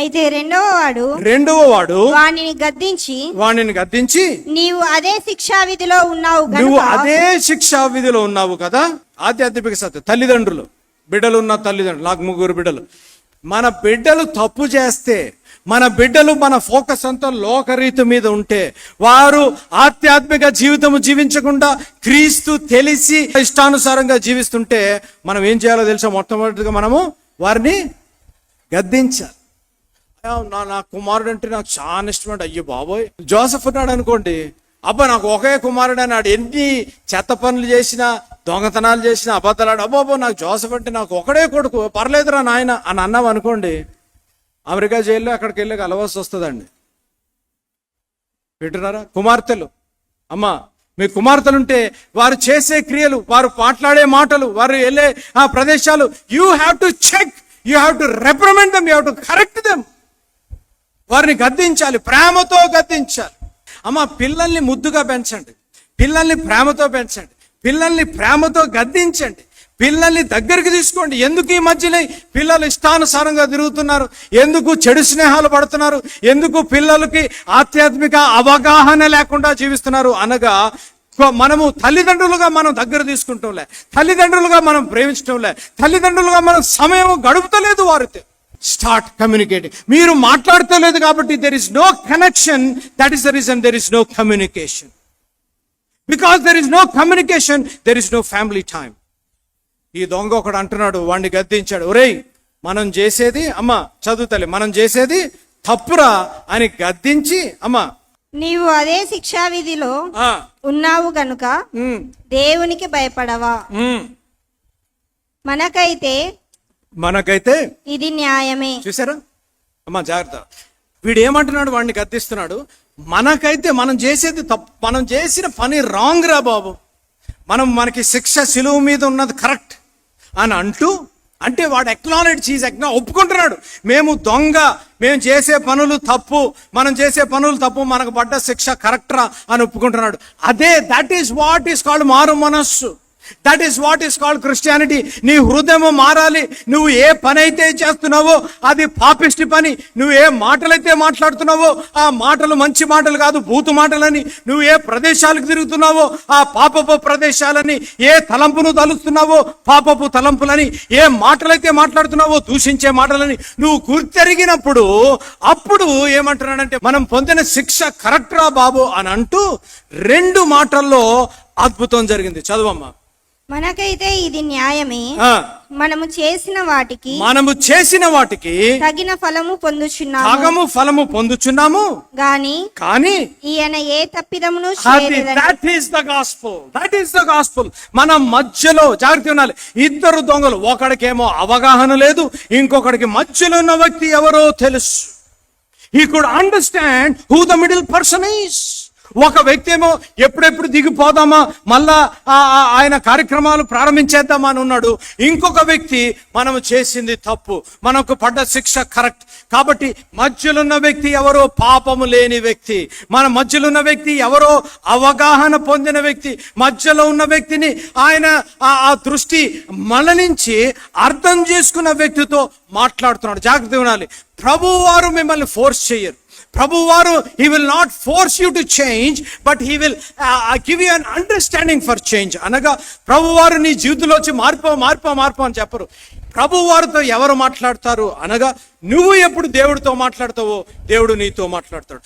అయితే రెండవ వాడు రెండవ వాడు వానిని గద్దించి వాణిని గద్దించి నీవు అదే శిక్షా విధిలో ఉన్నావు నువ్వు అదే శిక్షా విధిలో ఉన్నావు కదా? ఆధ్యాత్మిక సత్యం. తల్లిదండ్రులు బిడ్డలు ఉన్న తల్లిదండ్రులు నాకు ముగ్గురు బిడ్డలు. మన బిడ్డలు తప్పు చేస్తే మన బిడ్డలు మన ఫోకస్ అంతా లోకరీతి మీద ఉంటే వారు ఆధ్యాత్మిక జీవితం జీవించకుండా క్రీస్తు తెలిసి ఇష్టానుసారంగా జీవిస్తుంటే మనం ఏం చేయాలో తెలుసా? మొట్టమొదటిగా మనము వారిని గద్దించాలి. నా నా కుమారుడు అంటే నాకు చాలా ఇష్టం అయ్యో బాబోయ్. జోసఫ్ ఉన్నాడు అనుకోండి. అబ్బా నాకు ఒకే కుమారుడు అన్నాడు. ఎన్ని చెత్త పనులు చేసినా దొంగతనాలు చేసినా అబద్ధాలు అబ్బాబో నాకు జోసఫ్ అంటే నాకు ఒకడే కొడుకు. పర్లేదురా నాయన అని అన్నాం అనుకోండి అమెరికా జైల్లో అక్కడికి వెళ్ళి కలవాల్సి వస్తుందండి. వింటున్నారా కుమార్తెలు. అమ్మా మీ కుమార్తెలుంటే వారు చేసే క్రియలు వారు మాట్లాడే మాటలు వారు వెళ్ళే ఆ ప్రదేశాలు you have to check you have to reprimand them you have to correct them వారిని గద్దించాలి ప్రేమతో గద్దించాలి. అమ్మ పిల్లల్ని ముద్దుగా పెంచండి పిల్లల్ని ప్రేమతో పెంచండి పిల్లల్ని ప్రేమతో గద్దించండి పిల్లల్ని దగ్గరికి తీసుకోండి. ఎందుకు ఈ మధ్యనే పిల్లలు ఇష్టానుసారంగా తిరుగుతున్నారు? ఎందుకు చెడు స్నేహాలు పడుతున్నారు? ఎందుకు పిల్లలకి ఆధ్యాత్మిక అవగాహన లేకుండా జీవిస్తున్నారు? అనగా మనము తల్లిదండ్రులుగా మనం దగ్గర తీసుకుంటాంలే తల్లిదండ్రులుగా మనం ప్రేమించడంలే తల్లిదండ్రులుగా మనం సమయం గడుపుతలేదు వారితో. స్టార్ట్ కమ్యూనికేటింగ్ మీరు మాట్లాడతలేదు కాబట్టి there is no connection that is the reason there is no communication because there is no communication there is no family time ఈ దొంగ ఒకడు అంటున్నాడు వాడిని గద్దించాడు ఒరేయ్ మనం చేసేది అమ్మ చదువుతలే మనం చేసేది తప్పురా అని గద్దించి అమ్మ నీవు అదే శిక్షా విధిలో ఉన్నావు గనుక దేవునికి భయపడవా. మనకైతే మనకైతే ఇది న్యాయమే. చూసారా? అమ్మా జాగ్రత్త. వీడు ఏమంటున్నాడు? వాడిని గద్దిస్తున్నాడు. మనకైతే మనం చేసేది తప్పు. మనం చేసిన పని రాంగ్ రా బాబు. మనం మనకి శిక్ష సిలువు మీద ఉన్నది కరెక్ట్ అని అంటూ అంటే వాడు ఎక్నాలెడ్జ్ ఈజ్ ఎక్నా ఒప్పుకుంటున్నాడు. మేము దొంగ మేము చేసే పనులు తప్పు మనం చేసే పనులు తప్పు మనకు పడ్డ శిక్ష కరెక్టరా అని ఒప్పుకుంటున్నాడు. అదే that is what is called మారు మనస్సు. That is what is called Christianity నీ హృదయం మారాలి. నువ్వు ఏ పని అయితే చేస్తున్నావో అది పాపిష్టి పని. నువ్వు ఏ మాటలైతే మాట్లాడుతున్నావో ఆ మాటలు మంచి మాటలు కాదు భూతు మాటలని. నువ్వు ఏ ప్రదేశాలకు తిరుగుతున్నావో ఆ పాపపు ప్రదేశాలని. ఏ తలంపును తలుస్తున్నావో పాపపు తలంపులని. ఏ మాటలైతే మాట్లాడుతున్నావో దూషించే మాటలని. నువ్వు గుర్తెరిగినప్పుడు అప్పుడు ఏమంటున్నాడంటే మనం పొందిన శిక్ష కరెక్ట్ రా బాబు అని అంటూ రెండు మాటల్లో అద్భుతం జరిగింది. చదువమ్మా. మనకైతే ఇది న్యాయమే. మనము చేసిన వాటికి మనము చేసిన వాటికి తగిన ఫలము పొందుచున్నాము. భాగము ఫలము పొందుచున్నాము. గాని కానీ ఈయన ఏ తప్పిదమును that is the gospel that is the gospel మన మధ్యలో జాగ్రత్త ఉండాలి. ఇద్దరు దొంగలు ఒకడికేమో అవగాహన లేదు ఇంకొకడికి మధ్యలో ఉన్న వ్యక్తి ఎవరో తెలుసు. He could understand who the middle person is ఒక వ్యక్తి ఏమో ఎప్పుడెప్పుడు దిగిపోదామా? మళ్ళా ఆయన కార్యక్రమాలు ప్రారంభించేద్దామా అని ఉన్నాడు. ఇంకొక వ్యక్తి మనం చేసింది తప్పు. మనకు పడ్డ శిక్ష కరెక్ట్. కాబట్టి మధ్యలో ఉన్న వ్యక్తి ఎవరో పాపము లేని వ్యక్తి. మన మధ్యలో ఉన్న వ్యక్తి ఎవరో అవగాహన పొందిన వ్యక్తి. మధ్యలో ఉన్న వ్యక్తిని ఆయన ఆ దృష్టి మలనించి అర్థం చేసుకున్న వ్యక్తితో మాట్లాడుతున్నాడు. జాగ్రత్త ఉండాలి. ప్రభువారు మిమ్మల్ని ఫోర్స్ చేయరు. ప్రభువారు he will not force you to change but he will give you an understanding for change అనగా ప్రభువారు నీ జీవితంలో వచ్చి మార్పు మార్పు మార్పు అని చెప్పరు. ప్రభువారితో ఎవరు మాట్లాడతారు? అనగా నువ్వు ఎప్పుడు దేవుడితో మాట్లాడతావో దేవుడు నీతో మాట్లాడతాడు.